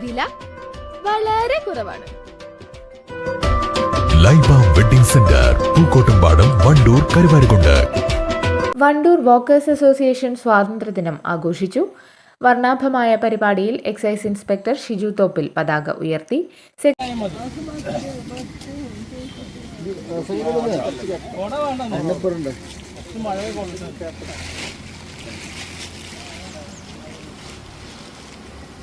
വില വളരെ കുറവാണ്. Laiba wedding centre Pookkottumpadam Wandoor Karuvarakundu. Wandoor walkers association സ്വാതന്ത്ര്യദിനം ആഘോഷിച്ചു. വർണാഭമായ പരിപാടിയിൽ എക്സൈസ് ഇൻസ്പെക്ടർ ഷിജു തോപ്പിൽ പതാക ഉയർത്തി.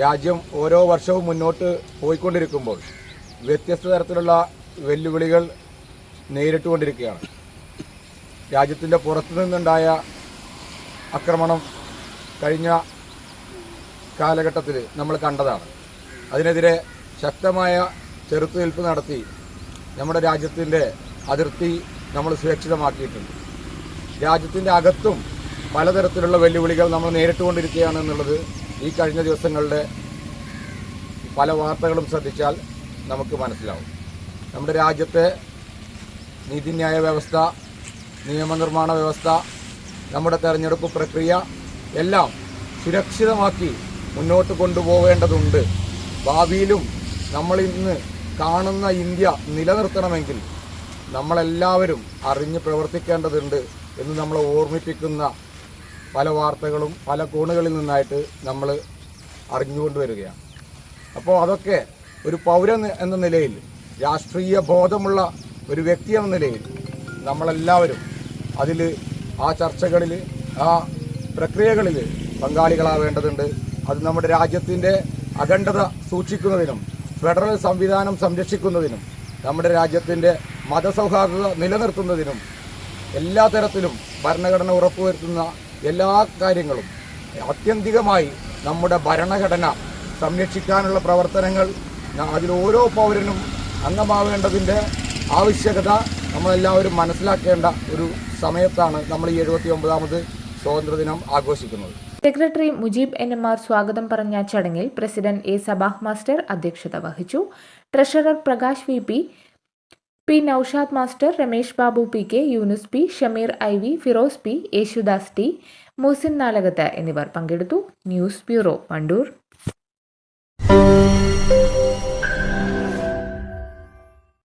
രാജ്യം ഓരോ വർഷവും മുന്നോട്ട് പോയിക്കൊണ്ടിരിക്കുമ്പോൾ വ്യത്യസ്ത തരത്തിലുള്ള വെല്ലുവിളികൾ നേരിട്ടുകൊണ്ടിരിക്കുകയാണ്. രാജ്യത്തിന്റെ പുറത്തു നിന്നുണ്ടായ ആക്രമണം കഴിഞ്ഞ കാലഘട്ടത്തിൽ നമ്മൾ കണ്ടതാണ്. അതിനെതിരെ ശക്തമായ ചെറുത്തുനിൽപ്പ് നടത്തി നമ്മുടെ രാജ്യത്തിന്റെ അതിർത്തി നമ്മൾ സുരക്ഷിതമാക്കിയിട്ടുണ്ട്. രാജ്യത്തിന്റെ അകത്തും പലതരത്തിലുള്ള വെല്ലുവിളികൾ നമ്മൾ നേരിട്ടുകൊണ്ടിരിക്കുകയാണ് എന്നുള്ളത് ഈ കഴിഞ്ഞ ദിവസങ്ങളുടെ പല വാർത്തകളും ശ്രദ്ധിച്ചാൽ നമുക്ക് മനസ്സിലാവും. നമ്മുടെ രാജ്യത്തെ നീതിന്യായ വ്യവസ്ഥ നിയമനിർമ്മാണ വ്യവസ്ഥ നമ്മുടെ തെരഞ്ഞെടുപ്പ് പ്രക്രിയ എല്ലാം സുരക്ഷിതമാക്കി മുന്നോട്ട് കൊണ്ടുപോകേണ്ടതുണ്ട്. ഭാവിയിലും നമ്മൾ ഇന്ന് കാണുന്ന ഇന്ത്യ നിലനിർത്തണമെങ്കിൽ നമ്മളെല്ലാവരും അറിഞ്ഞ് പ്രവർത്തിക്കേണ്ടതുണ്ട് എന്ന് നമ്മളെ ഓർമ്മിപ്പിക്കുന്ന പല വാർത്തകളും പല കോണുകളിൽ നിന്നായിട്ട് നമ്മൾ അറിഞ്ഞുകൊണ്ട് വരികയാണ്. അപ്പോൾ അതൊക്കെ ഒരു പൗരൻ എന്ന നിലയിൽ രാഷ്ട്രീയ ബോധമുള്ള ഒരു വ്യക്തി എന്ന നിലയിൽ നമ്മളെല്ലാവരും അതിൽ ആ ചർച്ചകളിൽ ആ പ്രക്രിയകളിൽ പങ്കാളികളാവേണ്ടതുണ്ട്. അത് നമ്മുടെ രാജ്യത്തിന്റെ അഖണ്ഡത സൂക്ഷിക്കുന്നതിനും ഫെഡറൽ സംവിധാനം സംരക്ഷിക്കുന്നതിനും നമ്മുടെ രാജ്യത്തിന്റെ മതസൗഹാർദ്ദത നിലനിർത്തുന്നതിനും എല്ലാ തരത്തിലും ഭരണഘടന ഉറപ്പുവരുത്തുന്ന എല്ലാ കാര്യങ്ങളും ആത്യന്തികമായി നമ്മുടെ ഭരണഘടന സംരക്ഷിക്കാനുള്ള പ്രവർത്തനങ്ങൾ അതിൽ ഓരോ പൗരനും അംഗമാവേണ്ടതിന്റെ ആവശ്യകത നമ്മളെല്ലാവരും മനസ്സിലാക്കേണ്ട ഒരു സമയത്താണ് നമ്മൾ ഈ എഴുപത്തി ഒമ്പതാമത് സ്വാതന്ത്ര്യദിനം ആഘോഷിക്കുന്നത്. Secretary Mujeeb N M R സ്വാഗതം പറഞ്ഞ ചടങ്ങിൽ പ്രസിഡന്റ് എ സബാഹ് മാസ്റ്റർ അധ്യക്ഷത വഹിച്ചു. Treasurer Prakash V P P Noushad master Ramesh Babu P K Yunus P Shameer I V Firoz P Yesudas T Musin Nalakath എന്നിവർ പങ്കെടുത്തു. News bureau Wandoor